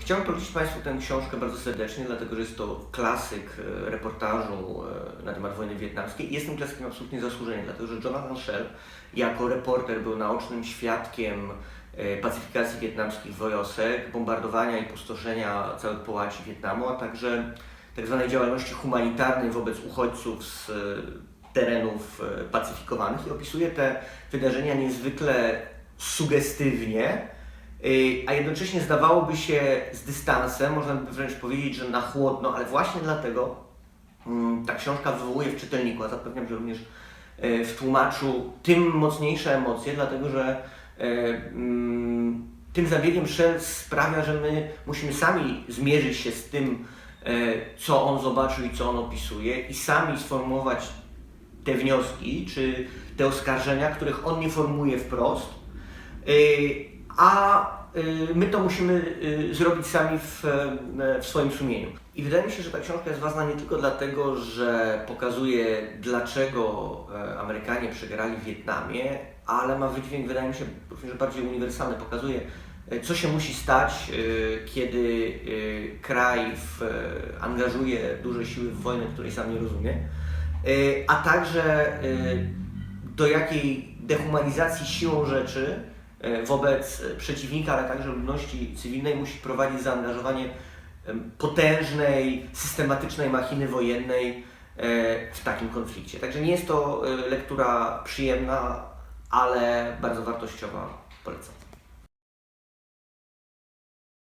Chciałem polecić Państwu tę książkę bardzo serdecznie, dlatego że jest to klasyk e, reportażu e, na temat wojny wietnamskiej. Jest tym klasykiem absolutnie zasłużenie, dlatego że Jonathan Shell jako reporter był naocznym świadkiem e, pacyfikacji wietnamskich wojosek, bombardowania i pustoszenia całych połaci Wietnamu, a także tak zwanej działalności humanitarnej wobec uchodźców z terenów pacyfikowanych i opisuje te wydarzenia niezwykle sugestywnie, a jednocześnie zdawałoby się z dystansem, można by wręcz powiedzieć, że na chłodno, ale właśnie dlatego mm, ta książka wywołuje w czytelniku, a zapewniam, że również e, w tłumaczu tym mocniejsze emocje, dlatego że e, mm, tym zabiegiem Shell sprawia, że my musimy sami zmierzyć się z tym, co on zobaczył i co on opisuje i sami sformułować te wnioski czy te oskarżenia, których on nie formuje wprost, a y, my to musimy y, zrobić sami w, e, w swoim sumieniu. I wydaje mi się, że ta książka jest ważna nie tylko dlatego, że pokazuje, dlaczego e, Amerykanie przegrali w Wietnamie, ale ma wydźwięk, wydaje mi się, również bardziej uniwersalny. Pokazuje, e, co się musi stać, kiedy kraj w, angażuje duże siły w wojnę, której sam nie rozumie, a także do jakiej dehumanizacji siłą rzeczy wobec przeciwnika, ale także ludności cywilnej musi prowadzić zaangażowanie potężnej, systematycznej machiny wojennej e, w takim konflikcie. Także nie jest to e, lektura przyjemna, ale bardzo wartościowa. Polecam.